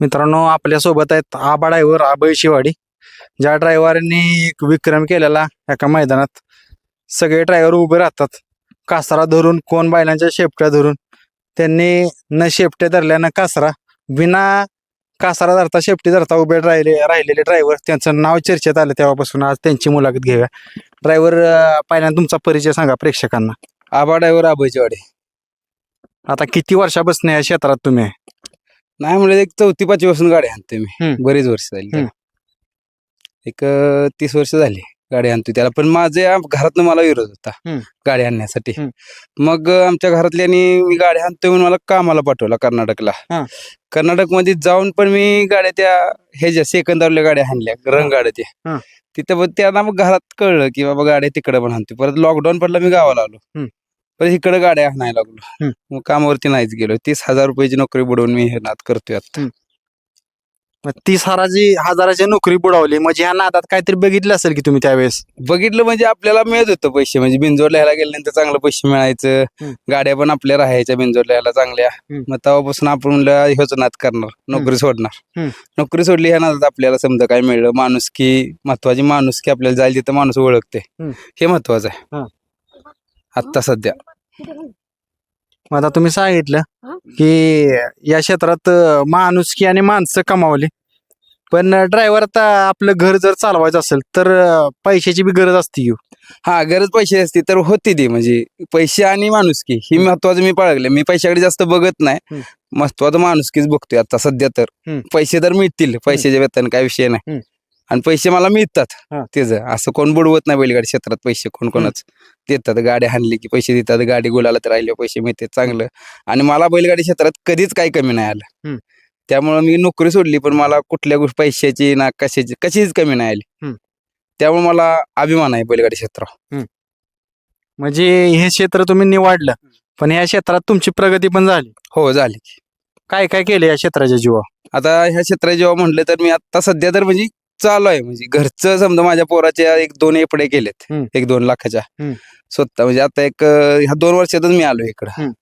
मित्रांनो आपल्यासोबत आहेत आबा ड्रायव्हर आबय शिवाडी. ज्या ड्रायव्हरनी एक विक्रम केलेला एका मैदानात. सगळे ड्रायव्हर उभे राहतात. कासरा धरून कोण बैलांच्या शेपट्या धरून. त्यांनी न शेपट्या धरल्या न कासरा. विना कासरा धरता शेपटी धरता उभे राहिले राहिलेले ड्रायव्हर त्यांचं नाव चर्चेत आलं तेव्हापासून. आज त्यांची मुलाखत घेऊया. ड्रायव्हर पहिल्यांदा तुमचा परिचय सांगा प्रेक्षकांना. आबा ड्रायव्हर आबाईचेवाडे आता किती वर्षापासून या क्षेत्रात तुम्ही आहे? नाही म्हणजे एक चौथी पाचवी पासून गाडी आणते मी हम्म. बरीच वर्ष झाली. एक अं, तीस वर्ष झाली गाडी आणतो त्याला पण माझ्या घरातनं मला विरोध होता हम्म. गाडी आणण्यासाठी हम्म. मग अं, आमच्या घरातल्यानी मी गाडी आणतोय म्हणून मला कामाला पाठवला कर्नाटकला हा. कर्नाटकमध्ये जाऊन पण मी गाड्या त्या ह्याच्या सेकंदावरल्या गाड्या आणल्या रंग गाड्या हा. त्या तिथं पण त्यांना मग घरात कळलं की बाबा गाड्या तिकडे पण आणते परत लॉकडाऊन पडला मी गावाला आलो परत इकडे गाड्या आणायला लागलो. हम्म. मग कामावरती नाहीच गेलो. तीस हजार रुपयाची नोकरी बुडवून मी हे नाद करतोय आता. मग तीस हजाराची हजाराची नोकरी बुडवली. म्हणजे ह्या नादात काहीतरी बघितलं असेल की तुम्ही त्यावेळेस? बघितलं म्हणजे आपल्याला मिळत होतं पैसे. म्हणजे बिंजोडला ह्याला गेल्यानंतर चांगलं पैसे मिळायचं. हम्म. गाड्या पण आपल्या राहायच्या बिंजोडला ह्याला चांगल्या. हम्म. मग तेव्हापासून आपण म्हणलं ह्योच नाद करणार. नोकरी सोडणार. हम्म. नोकरी सोडली ह्या नादात आपल्याला समजा काय मिळलं. माणुसकी महत्वाची माणुसकी आपल्याला जाईल तिथं माणूस ओळखते. हम्म. हे महत्वाचं हा. आता सध्या. मग आता तुम्ही सांगितलं की या क्षेत्रात अं, माणुसकी आणि माणसं कमावली. पण ड्रायव्हर आता आपलं घर जर चालवायचं असेल तर अं, पैशाची बी गरज असते की हो. हा गरज पैसे असती तर होती ती. म्हणजे पैसे आणि माणुसकी ही महत्वाचं मी पाळले. मी पैशाकडे जास्त बघत नाही. महत्वाचं माणुसकीच बघतोय आता सध्या तर. हम्म. पैसे तर मिळतील पैशाचे वेतन काय विषय नाही. हम्म. आणि पैसे मला मिळतात. हा. तेच असं कोण बुडवत नाही बैलगाडी क्षेत्रात पैसे कोण कोणाच. देतात गाडी हाणली की पैसे देतात गाडी गुलाला तर राहिले पैसे मिळते चांगलं. आणि मला बैलगाडी क्षेत्रात कधीच काही कमी नाही आलं. हम्म. त्यामुळे मी नोकरी सोडली पण मला कुठल्या गोष्टी पैशाची ना कशाची कशीच कमी नाही आली. हम्म. त्यामुळे मला अभिमान आहे बैलगाडी क्षेत्रावर. म्हणजे हे क्षेत्र तुम्ही निवडलं पण या क्षेत्रात तुमची प्रगती पण झाली. हो झाली. काय काय केलं या क्षेत्राच्या जीवा आता ह्या क्षेत्रात जेव्हा म्हटलं तर मी आता सध्या तर म्हणजे चालू आहे. म्हणजे घरचं समजा माझ्या पोराच्या एक दोन एपडे केलेत. हम्म. एक दोन लाखाच्या. हम्म. स्वतः म्हणजे आता एक अं, ह्या दोन वर्षातच मी आलो इकडं. हम्म.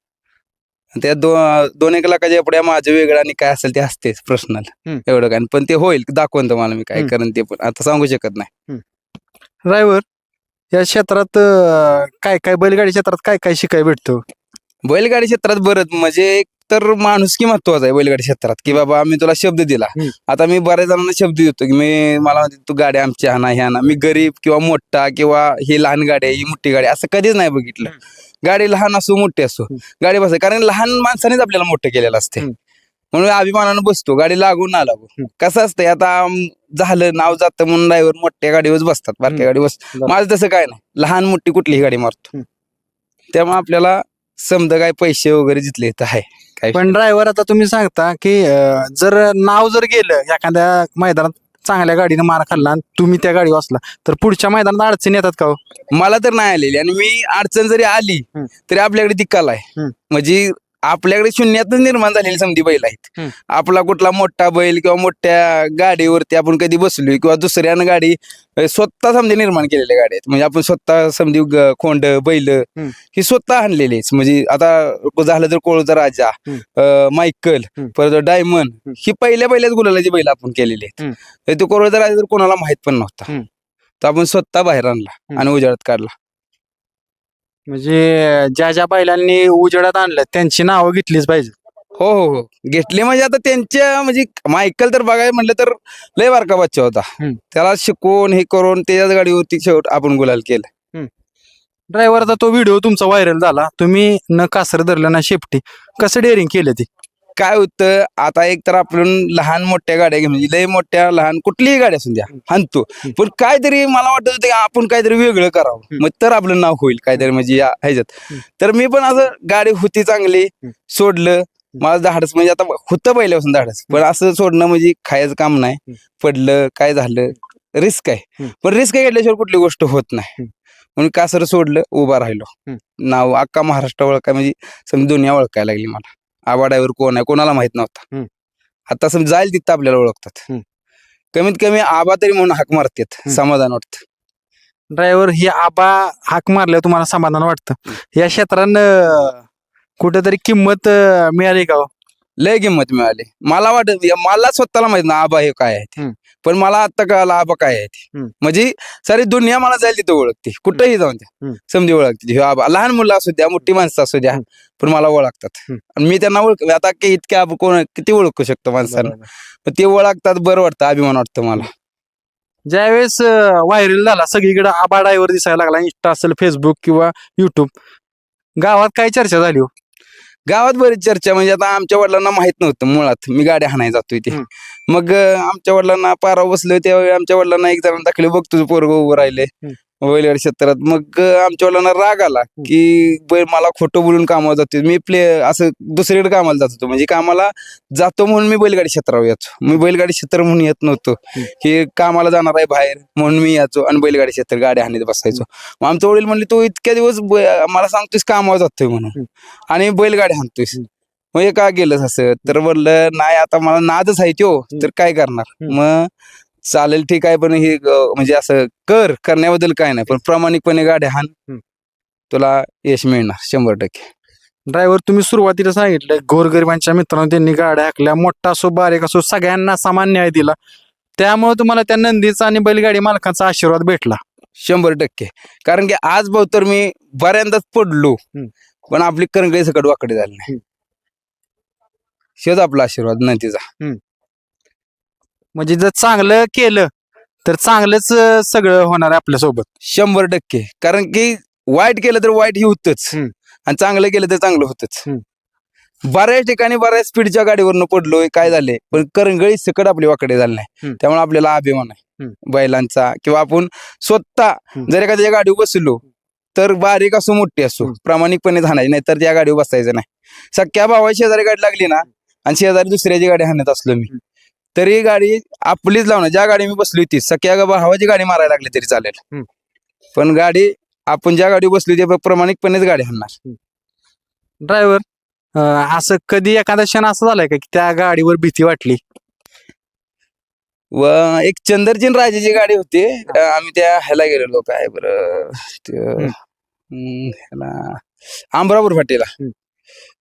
त्या दोन दोन एक लाखाच्या एपड्या माझं वेगळं आणि काय असेल ते असतेच पर्सनल हम्म. एवढं काय. पण ते होईल. दाखवून तुम्हाला मी काय हम्म. करेन ते पण. आता सांगू शकत नाही. ड्रायव्हर या क्षेत्रात अं, काय काय बैलगाडी क्षेत्रात काय काय शिकाय भेटतं? बैलगाडी क्षेत्रात बरंच म्हणजे एक तर माणुसकी महत्त्वाचा आहे बैलगाडी क्षेत्रात की बाबा मी तुला शब्द दिला. आता मी बऱ्याच जणांना शब्द देतो की मी मला म्हणते, तू गाडी आमची आणा ह्या ना मी गरीब किंवा मोठा किंवा ही लहान गाडी आहे ही मोठी गाडी असं कधीच नाही बघितलं गाडी लहान असो मोठी असो. गाडी बस कारण लहान माणसानेच आपल्याला मोठं केलेलं असते. म्हणून अभिमानानं बसतो गाडी लागून ना लागू. कसं असतंय आता झालं नाव जातं म्हणून ड्रायव्हर मोठ्या गाडीवर बसतात. बारक्या गाडी बस बरं. माझं तसं काय नाही लहान मोठी कुठलीही गाडी मारतो. त्यामुळे आपल्याला समजा काय पैसे वगैरे जिथले तर आहे काय पण ड्रायव्हर आता तुम्ही सांगता की अं, जर नाव जर गेलं एखाद्या मैदानात चांगल्या गाडीनं मार खाल्ला आणि तुम्ही त्या गाडी वाचला तर पुढच्या मैदानात अडचणी येतात का हो? मला तर नाही आलेली आणि मी अडचण जरी आली हम्म. तरी आपल्याकडे ती कला आहे हम्म. म्हणजे आपल्याकडे शून्यातच निर्माण झालेली समधी बैल आहेत हम्म. आपला कुठला मोठा बैल किंवा मोठ्या गाडीवरती आपण कधी बसलोय किंवा दुसऱ्यानं गाडी अ, स्वतः समजे निर्माण केलेल्या गाड्या आहेत म्हणजे आपण स्वतः समजी ग- खोंड बैल हम्म. ही स्वतः आणलेलीच म्हणजे आता झालं तर कोळचा राजा हम्म. अ, मायकल हम्म. परत डायमंड. ही पहिल्या पहिल्याच गुलालाची बैल आपण केलेली आहेत हम्म. तर तो कोळचा राजा तर कोणाला माहीत पण नव्हता हम्म. तर आपण स्वतः बाहेर आणला हम्म. आणि उजाडत काढला म्हणजे ज्या ज्या बैलांनी उजेडात आणलं त्यांची नावं घेतलीच पाहिजे हो हो हो. घेतले म्हणजे आता त्यांच्या म्हणजे मायकल तर बघायला म्हटलं तर लय बारका बच्चा होता. हम्म. त्याला शिकवून हे करून त्याच्याच गाडीवरती शेवट आपण गुलाल केलं. ड्रायव्हर आता तो व्हिडिओ तुमचा व्हायरल झाला. तुम्ही न कासर धरलं ना शेपटी. कसं डेअरिंग केलं ते? काय होतं आता एक तर आपण लहान मोठ्या गाड्या घे म्हणजे लय मोठ्या लहान कुठलीही गाडी असून द्या हाणतो. पण काहीतरी मला वाटत होतं की आपण काहीतरी वेगळं करावं. मग तर आपलं नाव होईल काहीतरी म्हणजे या ह्याच्यात. तर मी पण असं गाडी होती चांगली सोडलं. मला धाडस म्हणजे आता होतं पहिल्यापासून धाडस. पण असं सोडणं म्हणजे खायचं काम नाही. पडलं काय झालं रिस्क आहे. हम्म. पण रिस्क घेतल्याशिवाय कुठली गोष्ट होत नाही. हम्म. म्हणून कासर सोडलं उभा राहिलो. हम्म. नाव अख्खा महाराष्ट्र ओळखाय म्हणजे समजा दुनिया ओळखायला लागली मला. आवाडावर कोण आहे कोणाला माहीत नव्हता हम्म. आता समजा जाईल तिथं आपल्याला ओळखतात हम्म. कमीत कमी आबा तरी म्हणून हाक मारतात हम्म. समाधान वाटतं ड्रायव्हर ही आबा हाक मारल्या तुम्हाला समाधान वाटतं या क्षेत्रानं कुठेतरी किंमत अं, मिळाली का हो? लय किंमत मिळाली मला वाटत मला स्वतःला माहीत ना आबा हे काय आहे ते. हम्म. पण मला आता कळालं आबा काय आहे ते. हम्म. म्हणजे सारी दुनिया मला जाईल तिथं ओळखते कुठेही जाऊन द्या हम्म. समधी ओळखते ह्यो आबा लहान मुलं असू द्या मोठी माणसं असू द्या. पण मला ओळखतात हम्म. आणि मी त्यांना ओळख आता की इतक्या आबा कोण किती ओळखू शकतो माणसाला पण ते ओळखतात बरं वाटतं अभिमान वाटतं मला ज्यावेळेस व्हायरल झाला सगळीकडे आबा ड्रायव्हर दिसायला लागला इंस्टा असेल फेसबुक किंवा युट्यूब गावात काय चर्चा झाली हो गावात बरीच चर्चा म्हणजे आता आमच्या वडिलांना माहीत नव्हतं मुळात मी गाडी हाणाय जातोय ते. मग अं, आमच्या वडिलांना पारा बसलोय त्यावेळी आमच्या वडिलांना एक जण दाखले बघ तुझं पोरग उभं राहिले हम्म. बैलगाडी क्षेत्रात. मग आमच्या वडिलांना राग आला की बैल मला खोटं बोलून कामाला जातोय. मी प्ले असं दुसरीकडे कामाला जात होतो. म्हणजे कामाला जातो म्हणून मी बैलगाडी क्षेत्रावर यायचो मी बैलगाडी क्षेत्र म्हणून येत नव्हतो. की कामाला जाणार आहे बाहेर म्हणून मी यायचो आणि बैलगाडी क्षेत्र गाडी हाणीत बसायचो. मग आमचे वडील म्हणले तू इतक्या दिवस मला सांगतोयस कामावर जातोय म्हणून. आणि बैलगाडी हाणतोयस. मग हे का गेलंस असं? तर म्हणलं नाही आता मला नादच आहे त्यो. तर काय करणार. मग चालेल ठीक आहे पण हे म्हणजे असं कर करण्याबद्दल काय नाही पण प्रामाणिकपणे गाड्या हम्म. तुला यश मिळणार शंभर टक्के. ड्रायव्हर तुम्ही सुरुवातीला सांगितलं गोरगरिबांच्या मित्रांनो त्यांनी गाड्या हाकल्या मोठा असो बारीक असो सगळ्यांना समान न्याय दिला. त्यामुळे तुम्हाला त्या नंदीचा आणि बैलगाडी मालकांचा आशीर्वाद भेटला. शंभर टक्के. कारण की आज भाऊ तर मी बऱ्यांदाच पडलो हम्म. पण आपली करंगळी सकट वाकडी झाली नाही. हम्म. शेज आपला आशीर्वाद नाही तिचा म्हणजे जर चांगलं केलं तर चांगलंच सगळं होणार आहे आपल्यासोबत शंभर टक्के कारण की वाईट केलं तर वाईट ही होतच हम्म. आणि चांगलं केलं तर चांगलं होतच. बऱ्याच ठिकाणी बऱ्याच स्पीडच्या गाडीवरनं पडलोय काय झाले पण करंगळी सकट आपली वाकडे झाली नाही हम्म. त्यामुळे आपल्याला अभिमान आहे हम्म. बैलांचा किंवा आपण स्वतः हम्म. जर एखाद्या गाडीवर बसलो तर बारीक असो मोठी असो हम्म. प्रामाणिकपणे झाणायची नाही तर त्या गाडीवर बसायचं नाही सख्या भावाची शेजारी गाडी लागली ना आणि शेजारी दुसऱ्याची गाडी हाणत असलो मी हम्म. तरी गाडी आपलीच लावणार. ज्या गाडी मी बसली होती सख्या भावाची गाडी मारायला लागली तरी चालेल. पण गाडी आपण ज्या गाडी बसली त्या प्रामाणिकपणेच गाडी हाणणार. ड्रायव्हर असं कधी एखादा क्षण असं झालाय का की त्या गाडीवर भीती वाटली? व एक चंदरचीन राजाची गाडी होती. आम्ही त्या ह्याला गेलेलो. काय बरं ते, आंबरापूर फाटीला.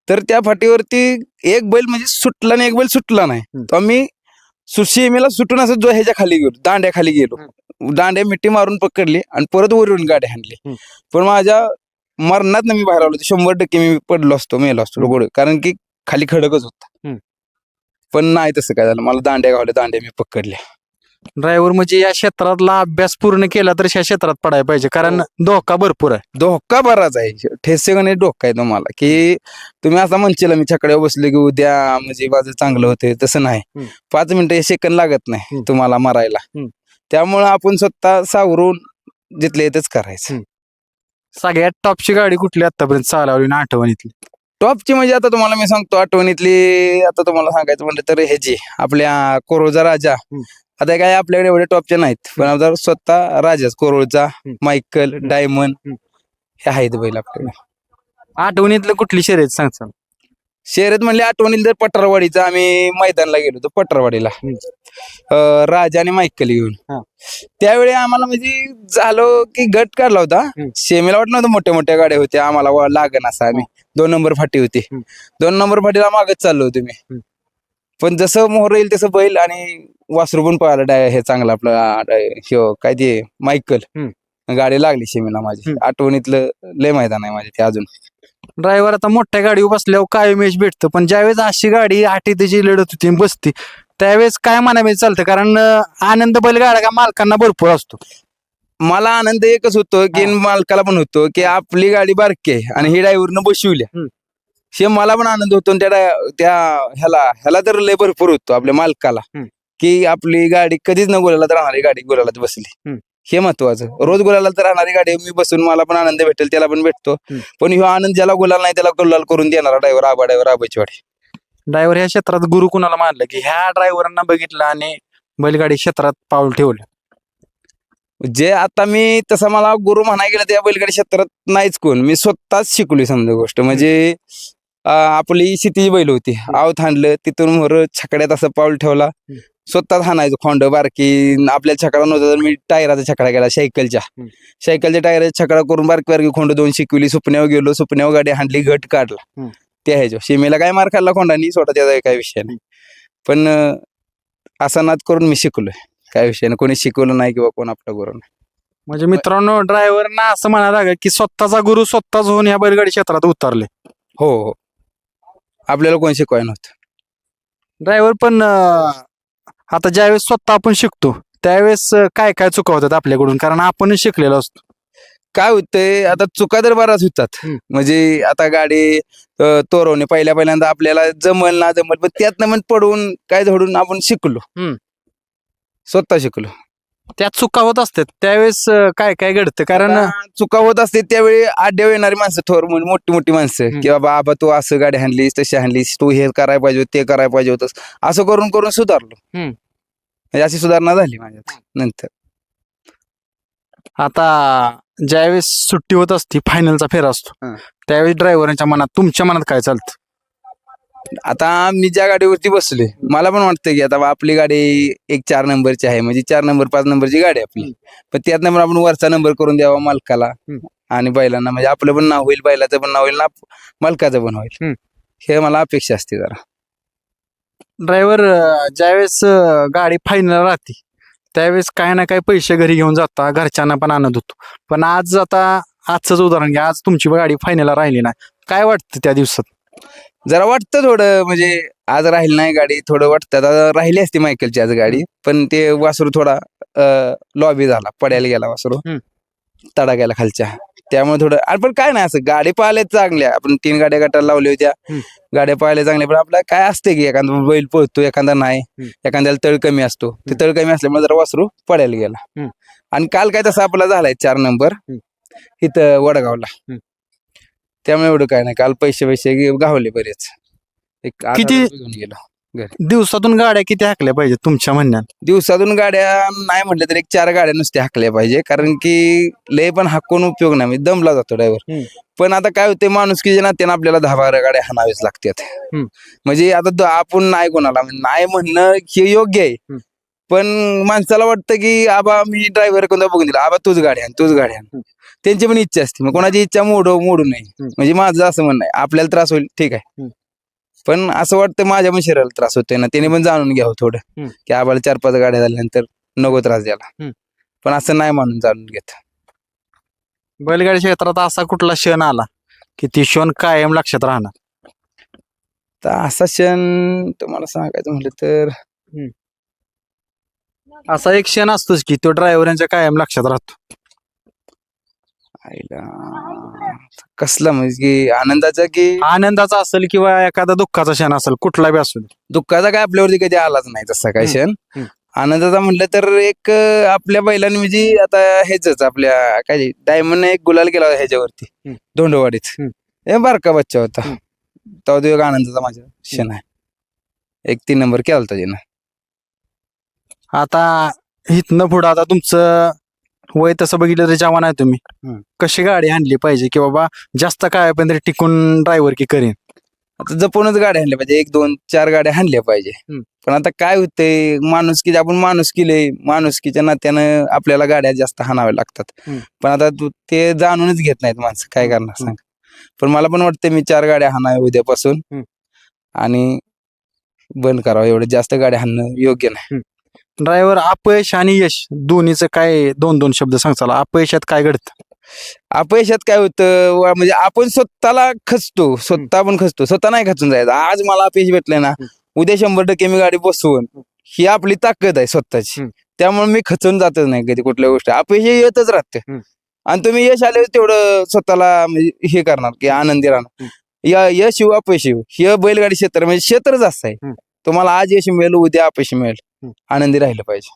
तर त्या फाटीवरती एक बैल म्हणजे सुटला नाही एक बैल सुटला नाही. हम्म. तर आम्ही सुशीमेला सुटून असं जो ह्याच्या खाली गेलो दांड्या खाली गेलो. दांड्या मिठी मारून पकडली आणि परत वरून गाडी हाणली. पण माझ्या मरणात मी बाहेर आलो होतो. शंभर टक्के मी पडलो असतो मेलो असतो गोड. कारण की खाली खडकच होता. हम्म. पण नाही तसं काय झालं. मला दांड्या गावल्या दांड्या मी पकडल्या. ड्रायव्हर म्हणजे या क्षेत्रातला अभ्यास पूर्ण केला तर या क्षेत्रात पडायला पाहिजे कारण धोका भरपूर आहे धोका बराच आहे ठेसे गणे धोका आहे तुम्हाला की तुम्ही असा म्हणशील मी छकड्यावर बसले की उद्या म्हणजे माझं चांगलं होते तसं नाही. पाच मिनिटं सेकंद लागत नाही. तुम्हाला मारायला. त्यामुळं आपण स्वतः सावरून जिथले येतच करायचं. सगळ्यात टॉपची गाडी कुठली आतापर्यंत चालवली ना आठवणीतली टॉपची म्हणजे आता तुम्हाला मी सांगतो आठवणीतली आता तुम्हाला सांगायचं म्हणलं तर ह्याची आपल्या कोरोळचा राजा. आता काय आपल्याकडे एवढे टॉपचे नाहीत पण आता स्वतः राजाच कोरोळचा. मायकल. डायमंड. हे आहेत बैल आपल्याकडे आठवणीतलं कुठली शर्यत सांगचाल शर्यत म्हणले आठवणील तर पटरवाडीचा आम्ही मैदानला गेलो होतो. अं, राजा आणि मायकल घेऊन. त्यावेळी आम्हाला म्हणजे झालो की गट काढला होता हम्म. सेमीला वाटत नव्हतं मोठ्या मोठ्या गाड्या होत्या आम्हाला लागन असं आम्ही दोन नंबर फाटी होती हम्म. दोन नंबर फाटीला मागत चाललो होतो मी. पण जसं मोहर येईल तसं बैल आणि वासरू पण पळाला डाय हे चांगलं आपलं आ, डाय- ह्यो काय ते मायकल. गाडी लागली शेमीला माझी. हम्म. आठवणीतलं लय मैदान आहे माझे ते अजून. ड्रायव्हर आता मोठ्या गाडीवर बसल्यावर काय इमेज भेटतं? पण ज्यावेळेस अशी गाडी आठीतीची लढत होती आणि बसती त्यावेळेस काय म्हणावे चालतं? कारण अं, आनंद बैलगाडा का मालकांना भरपूर असतो. मला आनंद एकच होतो की हा. मालकाला पण होतो की आपली गाडी बारकी आहे आणि ही ड्रायव्हरनं बसविल्या हम्म. हे मला पण आनंद होतो आणि त्या त्या ह्याला ह्याला तर लय भरपूर होतो आपल्या मालकाला. हम्म. की आपली गाडी कधीच न गोलाला तर राहणारी गाडी गोलाला बसली. हम्म. हे महत्वाचं रोज गुलाला तर राहणारी गाडी मी बसून मला पण आनंद भेटेल त्याला पण भेटतो. हम्म. पण ह्यो आनंद ज्याला गुलाल नाही त्याला गुलाल करून देणारा ड्रायव्हर आबा ड्रायव्हर आबाची वाडी. ड्रायव्हर ह्या क्षेत्रात गुरु कुणाला मानलं की ह्या ड्रायव्हरांना बघितलं आणि बैलगाडी क्षेत्रात पाऊल ठेवलं? जे आता मी तसं मला गुरु म्हणाय गेलं त्या बैलगाडी क्षेत्रात नाहीच कोण. मी स्वतःच शिकलोय समजा गोष्ट. म्हणजे आपली शेतीची बैल होती. आव थांडलं तिथून मोर छकड्यात असं पाऊल ठेवला. स्वतःच हाणायचो खोंड बारकी. आपल्या छकडा नव्हता तर मी टायराचा छकडा केला सायकलच्या. सायकलच्या टायराचा छकडा करून बारकी बारकी खोंड दोन शिकवली. सुपण्यावर गेलो सुपण्यावर गाडी हाणली घट काढला. त्या ह्याच्या सीमेला काय मार खाल्ला कोंडानी स्वतः त्याचा काही विषय नाही. पण असा नाद करून मी शिकलोय. काय विषय नाही. कोणी शिकवलं नाही किंवा कोण आपलं गुरु नाही. म्हणजे मित्रांनो ड्रायव्हरना असं म्हणायला लागेल की स्वतःचा गुरु स्वतःच होऊन या बैलगाडी क्षेत्रात उतरले. हो हो. आपल्याला कोण शिकवाय नव्हतं. ड्रायव्हर पण अं, आता ज्यावेळेस स्वतः आपण शिकतो त्यावेळेस अं, काय काय चुकवतात आपल्याकडून? कारण आपणच शिकलेलो असतो. काय होतंय आता चुका तर बऱ्याच होतात. हम्म. म्हणजे आता गाडी अं, तोरवणे पहिल्या पहिल्यांदा आपल्याला जमल ना जमल पण त्यातनं मग पडून काय धडून आपण शिकलो. हम्म. स्वतः शिकलो. त्यात चुका होत असतात त्यावेळेस अं, काय काय घडतं? कारण आता चुका होत असते त्यावेळी आड्यावर येणारी माणसं थोर म्हणजे मोठी मोठी माणसं. हम्म. की बाबा आबा तू असं गाडी हाणलीस तशी हाणलीस तू हे करायला पाहिजे होतं, ते करायला पाहिजे होतस. असं करून करून सुधारलो. हम्म. म्हणजे अशी सुधारणा झाली माझ्यात नंतर. आता ज्यावेळेस सुट्टी होत असती फायनलचा फेरा असतो हं. त्यावेळेस ड्रायव्हरांच्या मनात तुमच्या मनात काय चालतं? आता मी ज्या गाडीवरती बसलोय मला पण वाटतं की आता आपली गाडी एक चार नंबरची आहे म्हणजे चार नंबर पाच नंबरची गाडी आहे आपली. पण त्यात नंबर आपण वरचा नंबर करून द्यावा मालकाला. आणि बैलांना. म्हणजे आपलं पण नाव होईल बैलाचं पण नाव होईल ना मालकाचं पण होईल. हे मला अपेक्षा असते जरा. ड्रायव्हर ज्यावेळेस गाडी फायनल राहते त्यावेळेस काय ना काय पैसे घरी घेऊन जाता घरच्यांना पण आनंद होतो. पण आज आता आजचंच उदाहरण घ्या आज तुमची गाडी फायनलला राहिली नाही. काय वाटतं त्या दिवसात? जरा वाटतं थोडं म्हणजे आज राहिली नाही गाडी थोडं वाटतं आता राहिली असती मायकलची आज गाडी पण ते वासरू थोडा लॉबी झाला पडायला गेला वासरू हम्म. तडा गेला खालच्या त्यामुळे थोडं अरे पण काय नाही असं गाडी पाहिल्या चांगल्या आपण तीन गाड्या गटाला लावल्या होत्या हम्म. गाड्या पाहिल्या चांगल्या पण आपला काय असते की एखादा बैल पळतो एखादा नाही हम्म. एखाद्याला तळ कमी असतो ते हम्म. तळ कमी असल्यामुळे जरा वासरू पडायला गेला. आणि काल काय तसा आपला झालाय चार नंबर हम्म. इथं वडगावला हम्म. त्यामुळे एवढं काय नाही. काल पैसे पैसे गावले बरेच. एक आठ किती- हजार रुपये घेऊन गेलो. दिवसातून गाड्या किती हाकल्या पाहिजेत तुमच्या म्हणण्यात? दिवसातून गाड्या नाही म्हटलं तर एक चार गाड्या नुसत्या हाकल्या पाहिजे. कारण की लय पण हाकून उपयोग नाही. म्हणजे दमला जातो हम्म. ड्रायव्हर पण आता काय होते माणूस की नात्यानं आपल्याला दहा बारा गाड्या हाणाव्याच लागतात हम्म. म्हणजे आता द- आपण नाही कोणाला म्हणजे नाही म्हणणं हे योग्य आहे. हम्म. पण माणसाला वाटतं की आबा मी ड्रायव्हर कोणता बघून दिला? आबा तूच गाडी आण तूच गाडी आण. हम्म. त्यांची पण इच्छा असते. मग कोणाची इच्छा मोडू मोडू नये. म्हणजे माझं असं म्हणणं आहे. आपल्याला त्रास होईल ठीक आहे. पण असं वाटतं माझ्या पण शरीराला त्रास होतोय ना त्याने पण जाणून घ्यावं थोडं. की आबाला चार पाच गाड्या झाल्यानंतर नको त्रास द्यायला. पण असं नाही मानून जाणून घेत. बैलगाडी क्षेत्रात असा कुठला क्षण आला की ती क्षण कायम लक्षात राहणार? तर असा क्षण तुम्हाला सांगायचं म्हटलं तर असा एक क्षण असतोच की तो ड्रायव्हरांच्या कायम लक्षात राहतो. आईला कसला म्हणजे की आनंदाचा की आनंदाचा असेल किंवा एखादा दुःखाचा क्षण असेल कुठला बी असू दे. दुःखाचा काय आपल्यावरती कधी आलाच नाही तसा काय. क्षण हम्म. आनंदाचा म्हटलं तर एक अं, आपल्या बैलांनी म्हणजे आता हेच आपल्या काय डायमंड एक गुलाल केला होता ह्याच्यावरती हम्म. धोंडवाडीत हम्म. हे बारका बच्चा होता हम्म. तेव्हा तो एक आनंदाचा माझा क्षण आहे एक तीन नंबर केला होता त्यानं आता इथनं पुढं आता तुमचं वय तसं बघितलं तर जवान आहे तुम्ही हम्म. कशी गाडी आणली पाहिजे की बाबा जास्त काय पण तरी टिकून ड्रायव्हर की करेन आता जपूनच गाड्या हाणल्या पाहिजे एक दोन चार गाड्या हाणल्या पाहिजे हम्म. पण आता काय होतंय माणुसकी आपण माणूस केले माणुसकीच्या नात्यानं आपल्याला गाड्या जास्त हाणाव्या लागतात हम्म. पण आता तू ते जाणूनच घेत नाहीत माणसं काय करणार. सांग पण मला पण वाटतं मी चार गाड्या हाणाव्या उद्यापासून हम्म. आणि बंद करावं एवढं जास्त गाड्या हाणणं योग्य नाही ड्रायव्हर अपयश आणि यश दोन्हीचं काय दोन दोन शब्द सांगचाल अपयशात काय घडतं? अपयशात काय होतं? वा म्हणजे आपण स्वतःला खचतो. स्वतः पण खचतो. स्वतः नाही खचून जायचं. आज मला अपयश भेटलंय ना उद्या शंभर टक्के मी गाडी बसवून ही आपली ताकद आहे स्वतःची. हम्म. त्यामुळे मी खचून जातच नाही कधी कुठल्या गोष्टी. अपयश हे येतच राहते. हम्म. आणि तुम्ही यश आले तेवढं स्वतःला म्हणजे हे करणार की आनंदी राहणार. या यश येऊ अपयश येऊ. हे बैलगाडी क्षेत्र म्हणजे क्षेत्रच असं आहे. हम्म. तुम्हाला आज यश मिळेल उद्या अपयश मिळेल. आनंदी राहिलं पाहिजे.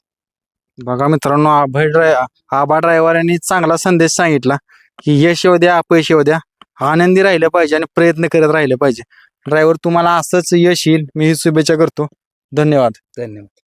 बघा मित्रांनो अभय ड्राय आबा ड्रायव्हर यांनी चांगला संदेश सांगितला की यश येऊ द्या अपयश येऊ द्या. आनंदी राहिलं पाहिजे आणि प्रयत्न करत राहिले पाहिजे. ड्रायव्हर तुम्हाला असंच यश येईल मी ही शुभेच्छा करतो. धन्यवाद. धन्यवाद.